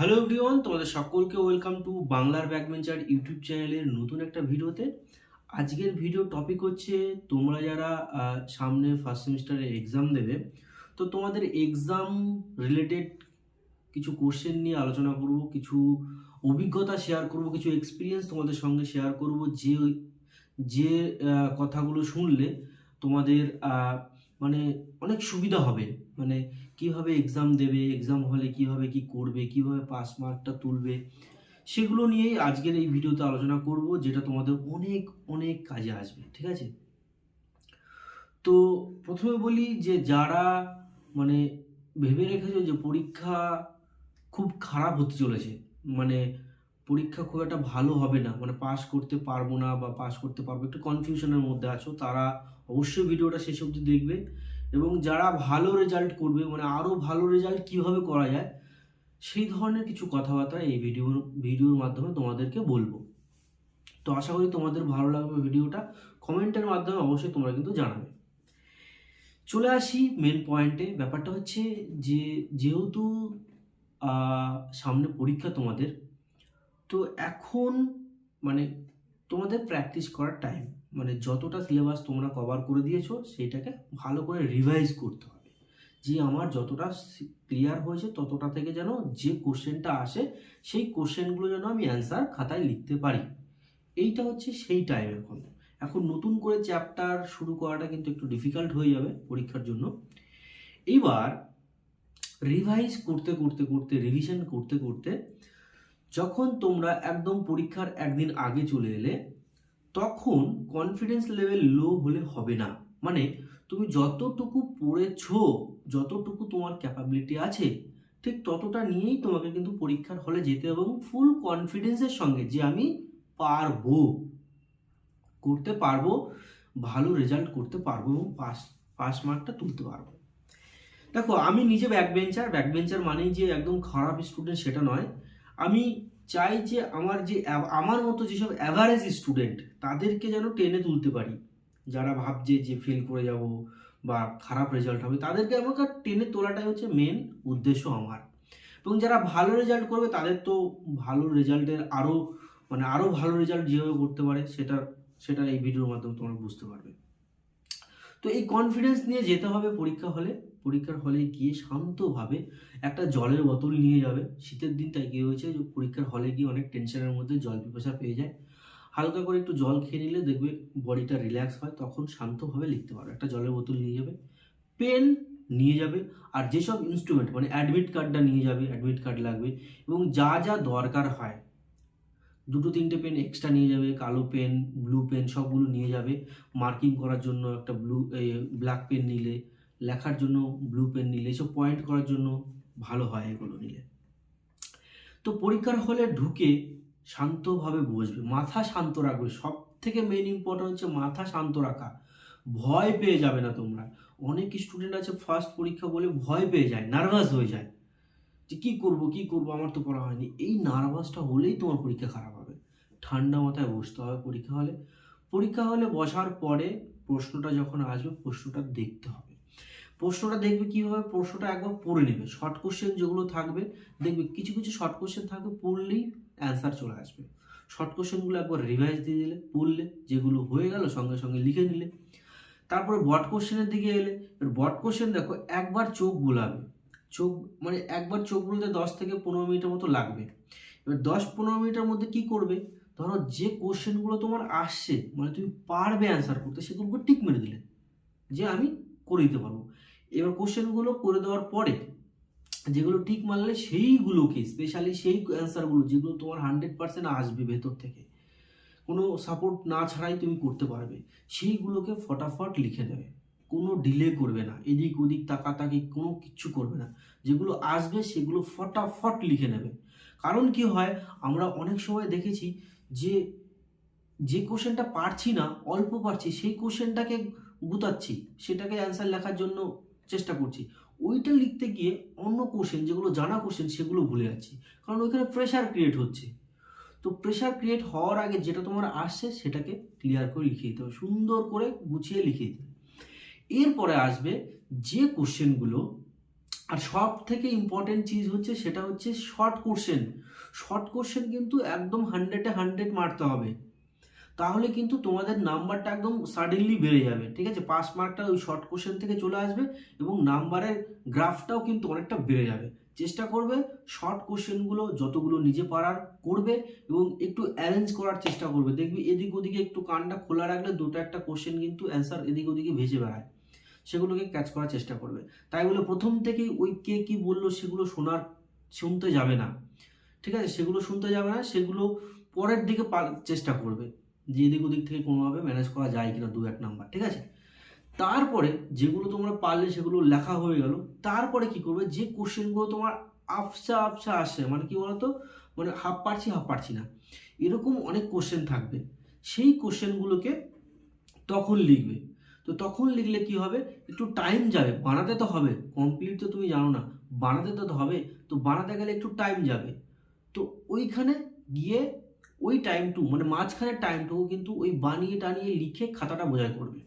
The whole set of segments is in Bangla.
হ্যালো এভরিওয়ান তোমাদের সকলকে ওয়েলকাম টু বাংলার ব্যাকবেঞ্চার ইউটিউব চ্যানেলের নতুন একটা ভিডিওতে। আজকের ভিডিও টপিক হচ্ছে তোমরা যারা সামনে ফার্স্ট সেমিস্টারে এক্সাম দেবে, তো তোমাদের এক্সাম রিলেটেড কিছু কোশ্চেন নিয়ে আলোচনা করব, কিছু অভিজ্ঞতা শেয়ার করব, কিছু এক্সপিরিয়েন্স তোমাদের সঙ্গে শেয়ার করব, যে যে কথাগুলো শুনলে তোমাদের মানে অনেক সুবিধা হবে। মানে কীভাবে এক্সাম দেবে এক্সাম হলে কীভাবে কি করবে, কীভাবে পাস মার্কটা তুলবে, সেগুলো নিয়েই আজকের এই ভিডিওতে আলোচনা করব, যেটা তোমাদের অনেক অনেক কাজে আসবে, ঠিক আছে? তো প্রথমে বলি যে যারা মানে ভেবে রেখেছো যে পরীক্ষা খুব খারাপ হতে চলেছে মানে পরীক্ষা খুব একটা ভালো হবে না মানে পাস করতে পারব না বা পাস করতে পারব, একটু কনফিউশনের মধ্যে আছো, তারা অবশ্যই ভিডিওটা শেষ অবধি দেখবে। এবং যারা ভালো রেজাল্ট করবে মানে আরও ভালো রেজাল্ট কীভাবে করা যায়, সেই ধরনের কিছু কথাবার্তা এই ভিডিওর ভিডিওর মাধ্যমে তোমাদেরকে বলব। তো আশা করি তোমাদের ভালো লাগবে ভিডিওটা। কমেন্টের মাধ্যমে অবশ্যই তোমরা কিন্তু জানাবে। চলে আসি মেন পয়েন্টে ব্যাপারটা হচ্ছে যে, যেহেতু সামনে পরীক্ষা তোমাদের, তো এখন মানে তোমাদের প্র্যাকটিস করার টাইম মানে যতটা সিলেবাস তোমরা কভার করে দিয়েছ, সেটাকে ভালো করে রিভাইজ করতে হবে। যে আমার যতটা ক্লিয়ার হয়েছে, ততটা থেকে যেন যে কোশ্চেনটা আসে, সেই কোশ্চেনগুলো যেন আমি অ্যান্সার খাতায় লিখতে পারি। এইটা হচ্ছে সেই টাইম এখন। এখন নতুন করে চ্যাপ্টার শুরু করাটা কিন্তু একটু ডিফিকাল্ট হয়ে যাবে পরীক্ষার জন্য। এইবার রিভাইজ করতে করতে করতে রিভিশন করতে করতে যখন তোমরা একদম পরীক্ষার একদিন আগে চলে এলে তখন কনফিডেন্স লেভেল লো হলে হবে না। মানে তুমি যতটুকু পড়েছো, যতটুকু তোমার ক্যাপাবিলিটি আছে, ঠিক ততটা নিয়েই তোমাকে কিন্তু পরীক্ষার হলে যেতে হবে এবং ফুল কনফিডেন্সের সঙ্গে যে আমি পারব, করতে পারব, ভালো রেজাল্ট করতে পারব এবং পাস পাস মার্কটা তুলতে পারব। দেখো, আমি নিজে ব্যাক বেঞ্চার ব্যাক বেঞ্চার মানেই যে একদম খারাপ স্টুডেন্ট সেটা নয়। আমি চাই যে আমার যে, আমার মতো যেসব অ্যাভারেজ স্টুডেন্ট তাদেরকে যেন টেনে তুলতে পারি। যারা ভাবছে যে ফেল করে যাব বা খারাপ রেজাল্ট হবে, তাদেরকে আমাকে টেনে তোলাটাই হচ্ছে মেন উদ্দেশ্য আমার। এবং যারা ভালো রেজাল্ট করবে, তাদের তো ভালো রেজাল্টের আরও মানে আরও ভালো রেজাল্ট যেভাবে করতে পারে, সেটা সেটা এই ভিডিওর মাধ্যমে তোমরা বুঝতে পারবে। তো এই কনফিডেন্স নিয়ে যেতে হবে পরীক্ষা হলে। পরীক্ষার হলে গিয়ে শান্তভাবে একটা জলের বোতল নিয়ে যাবে। শীতের দিন তাই কী হয়েছে যে পরীক্ষার হলে গিয়ে অনেক টেনশনের মধ্যে জল পিপাসা পেয়ে যায়। হালকা করে একটু জল খেয়ে নিলে দেখবে বডিটা রিল্যাক্স হয়, তখন শান্তভাবে লিখতে পারবে। একটা জলের বোতল নিয়ে যাবে পেন নিয়ে যাবে, আর যেসব ইনস্ট্রুমেন্ট মানে অ্যাডমিট কার্ডটা নিয়ে যাবে অ্যাডমিট কার্ড লাগবে, এবং যা যা দরকার হয়, দুটো তিনটে পেন এক্সট্রা নিয়ে যাবে, কালো পেন ব্লু পেন সবগুলো নিয়ে যাবে। মার্কিং করার জন্য একটা ব্লু ব্ল্যাক পেন নিলে লেখার জন্য ব্লু পেন নিলে, এসব পয়েন্ট করার জন্য ভালো হয় এগুলো নিলে। তো পরীক্ষার হলে ঢুকে শান্তভাবে বসবে, মাথা শান্ত রাখবে। সব থেকে মেন ইম্পর্টেন্ট হচ্ছে মাথা শান্ত রাখা। ভয় পেয়ে যাবে না তোমরা। অনেক স্টুডেন্ট আছে ফার্স্ট পরীক্ষা বলে ভয় পেয়ে যায় নার্ভাস হয়ে যায়। যে কী করব কী করব, আমার তো পড়া হয়নি। এই নার্ভাসটা হলেই তোমার পরীক্ষা খারাপ হবে। ঠান্ডা মাথায় বসতে হবে পরীক্ষা হলে। পরীক্ষা হলে বসার পরে প্রশ্নটা যখন আসবে, প্রশ্নটা দেখতে হবে। প্রশ্নটা দেখবে কীভাবে? প্রশ্নটা একবার পড়ে নেবে। শর্ট কোশ্চেন যেগুলো থাকবে, দেখবে কিছু কিছু শর্ট কোশ্চেন থাকবে, পড়লেই অ্যান্সার চলে আসবে। শর্ট কোশ্চেনগুলো একবার রিভাইজ দিয়ে দিলে, পড়লে, যেগুলো হয়ে গেল, সঙ্গে সঙ্গে লিখে নিলে। তারপরে বট কোশ্চেনের দিকে এলে বট কোশ্চেন দেখো, একবার চোখ বোলাবে। চোখ মানে একবার চোখ বলতে দশ থেকে পনেরো মিনিটের মতো লাগবে। এবার দশ, পনেরো মিনিটের মধ্যে কি করবে? ধরো যে কোশ্চেনগুলো তোমার আসছে মানে তুমি পারবে অ্যান্সার করতে সেগুলোকে টিক মেরে দিলে। যে আমি করে দিতে পারব। এবার কোশ্চেনগুলো করে দেওয়ার পরে যেগুলো ঠিক মানলে সেইগুলোকে স্পেশালি সেই অ্যান্সারগুলো যেগুলো তোমার হান্ড্রেড পার্সেন্ট আসবে ভেতর থেকে, কোনো সাপোর্ট না ছাড়াই তুমি করতে পারবে, সেইগুলোকে ফটাফট লিখে দেবে কোনো ডিলে করবে না, এদিক ওদিক তাকাতাকি কোনো কিচ্ছু করবে না, যেগুলো আসবে সেগুলো ফটাফট লিখে নেবে, কারণ কি হয় আমরা অনেক সময় দেখেছি যে যে কোশ্চেনটা পারছি না, অল্প পারছি, সেই কোশ্চেনটাকে গুতাচ্ছি, সেটাকে অ্যান্সার লেখার জন্য চেষ্টা করছি। ওইটা লিখতে গিয়ে অন্য কোশ্চেন যেগুলো জানা কোশ্চেন সেগুলো ভুলে যাচ্ছি। কারণ ওইখানে প্রেশার ক্রিয়েট হচ্ছে। তো প্রেশার ক্রিয়েট হওয়ার আগে যেটা তোমার আসছে, সেটাকে ক্লিয়ার করে লিখে দিতে হবে। সুন্দর করে গুছিয়ে লিখে দিতে হবে। এরপরে আসবে যে কোশ্চেনগুলো আর সব থেকে ইম্পর্টেন্ট চিজ হচ্ছে, সেটা হচ্ছে শর্ট কোশ্চেন শর্ট কোশ্চেন কিন্তু একদম হান্ড্রেডে হান্ড্রেড মারতে হবে। তাহলে কিন্তু তোমাদের নাম্বারটা একদম সাডেনলি বেড়ে যাবে, ঠিক আছে? পাস মার্কটা ওই শর্ট কোশ্চেন থেকে চলে আসবে এবং নাম্বারের গ্রাফটাও কিন্তু অনেকটা বেড়ে যাবে। চেষ্টা করবে শর্ট কোশ্চেনগুলো যতগুলো নিজে পারার করবে এবং একটু অ্যারেঞ্জ করার চেষ্টা করবে। দেখবি এদিক ওদিকে একটু কানটা খোলা রাখলে দুটো একটা কোশ্চেন কিন্তু অ্যান্সার এদিক ওদিকে ভেসে বেড়ায়। সেগুলোকে ক্যাচ করার চেষ্টা করবে। তাই বলে প্রথম থেকেই ওই কে কী বলল সেগুলো শোনার, শুনতে যাবে না। ঠিক আছে? সেগুলো শুনতে যাবে না, সেগুলো পরের দিকে চেষ্টা করবে। যে এদিক ওদিক থেকে কোনোভাবে ম্যানেজ করা যায় কিনা দু এক নাম্বার ঠিক আছে? তারপরে যেগুলো তোমরা পারলে সেগুলো লেখা হয়ে গেল। তারপরে কি করবে? যে কোশ্চেনগুলো তোমার আফসা আফসা আসে মানে কি বলতো? মানে হাফ পারছি হাফ পারছি না। এরকম অনেক কোশ্চেন থাকবে। সেই কোশ্চেনগুলোকে তখন লিখবে। তো তখন লিখলে কি হবে? একটু টাইম যাবে। বানাতে তো হবে। কমপ্লিট তো তুমি জানো না। বানাতে তো হবে। তো বানাতে গেলে একটু টাইম যাবে। তো ওইখানে গিয়ে ওই টাইমটু মানে মাঝখানের টাইমটুকু কিন্তু ওই বানিয়ে টানিয়ে লিখে খাতাটা বোঝাই করবে।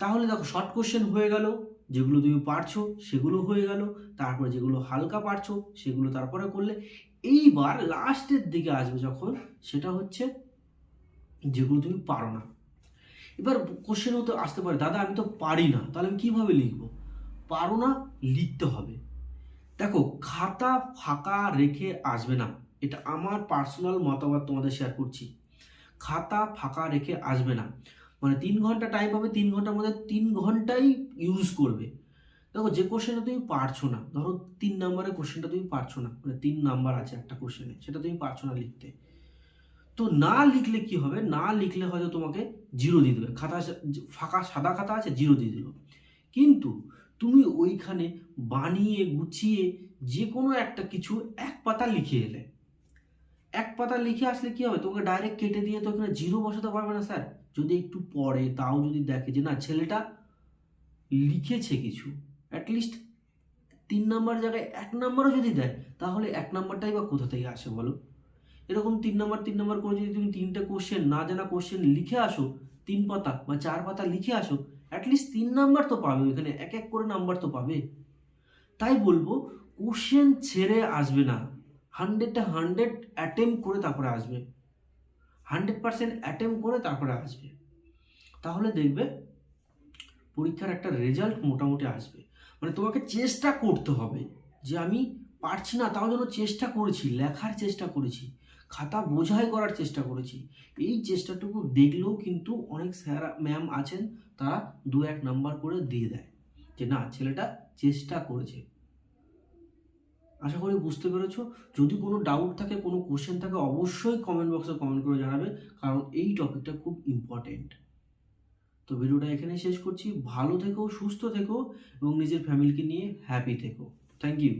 তাহলে দেখো শর্ট কোশ্চেন হয়ে গেল, যেগুলো তুমি পারছ সেগুলো হয়ে গেল, তারপরে যেগুলো হালকা পারছ সেগুলো তারপরে করলে। এইবার লাস্টের দিকে আসবে যখন, সেটা হচ্ছে যেগুলো তুমি পারো না। এবার কোশ্চেন হতে আসতে পারে, দাদা, আমি তো পারি না, তাহলে আমি কীভাবে লিখব? পারো না, লিখতে হবে। দেখো, খাতা ফাঁকা রেখে আসবে না। এটা আমার পার্সোনাল মতামত তোমাদের শেয়ার করছি। খাতা ফাঁকা রেখে আসবে না। মানে তিন ঘণ্টা টাইম পাবে তিন ঘণ্টার মধ্যে তিন ঘন্টাই ইউজ করবে। দেখো, যে কোশ্চেনটা তুমি পারছ না, ধরো তিন নাম্বারের কোশ্চেনটা তুমি পারছ না মানে তিন নাম্বার আছে একটা কোশ্চেনে সেটা তুমি পারছ না লিখতে। তো না লিখলে কি হবে? না লিখলে হয়তো তোমাকে জিরো দিয়ে দেবে। খাতা ফাঁকা সাদা খাতা আছে জিরো দিয়ে দিল। কিন্তু তুমি ওইখানে বানিয়ে গুছিয়ে যে কোনো একটা কিছু এক পাতা লিখে এলে। এক পাতা লিখে আসলে কি হবে? তোমাকে ডাইরেক্ট কেটে দিয়ে তো ওখানে জিরো বসাতে পারবে না, স্যার। যদি একটু পড়ে, তাও যদি দেখে যে না, ছেলেটা লিখেছে কিছু অ্যাটলিস্ট তিন নাম্বার জায়গায় এক নাম্বারও যদি দেয়, তাহলে এক নাম্বারটাই বা কোথা থেকে আসে বলো? এরকম তিন নাম্বার তিন নাম্বার করে যদি তুমি তিনটে কোশ্চেন না জানা কোশ্চেন লিখে আসো, তিন পাতা বা চার পাতা লিখে আসো অ্যাটলিস্ট তিন নাম্বার তো পাবে ওইখানে এক এক করে নাম্বার তো পাবে। তাই বলব কোশ্চেন ছেড়ে আসবে না। হান্ড্রেডটা হান্ড্রেড অ্যাটেম্প করে তারপরে আসবে। হান্ড্রেড পার্সেন্ট অ্যাটেম্প করে তারপরে আসবে। তাহলে দেখবে পরীক্ষার একটা রেজাল্ট মোটামুটি আসবে। মানে তোমাকে চেষ্টা করতে হবে যে আমি পারছি না, তাও যেন চেষ্টা করেছি, লেখার চেষ্টা করেছি, খাতা বোঝাই করার চেষ্টা করেছি। এই চেষ্টাটুকু দেখলেও কিন্তু অনেক স্যার ম্যাম আছেন, তারা দু এক নাম্বার করে দিয়ে দেয় যে না, ছেলেটা চেষ্টা করেছে। আশা করি বুঝতে পেরেছ। যদি কোনো ডাউট থাকে, কোনো কোশ্চেন থাকে, অবশ্যই কমেন্ট বক্সে কমেন্ট করে জানাবে, কারণ এই টপিকটা খুব ইম্পর্টেন্ট তো ভিডিওটা এখানে শেষ করছি। ভালো থেকো, সুস্থ থেকো, এবং নিজের ফ্যামিলিকে নিয়ে হ্যাপি থেকো। Thank you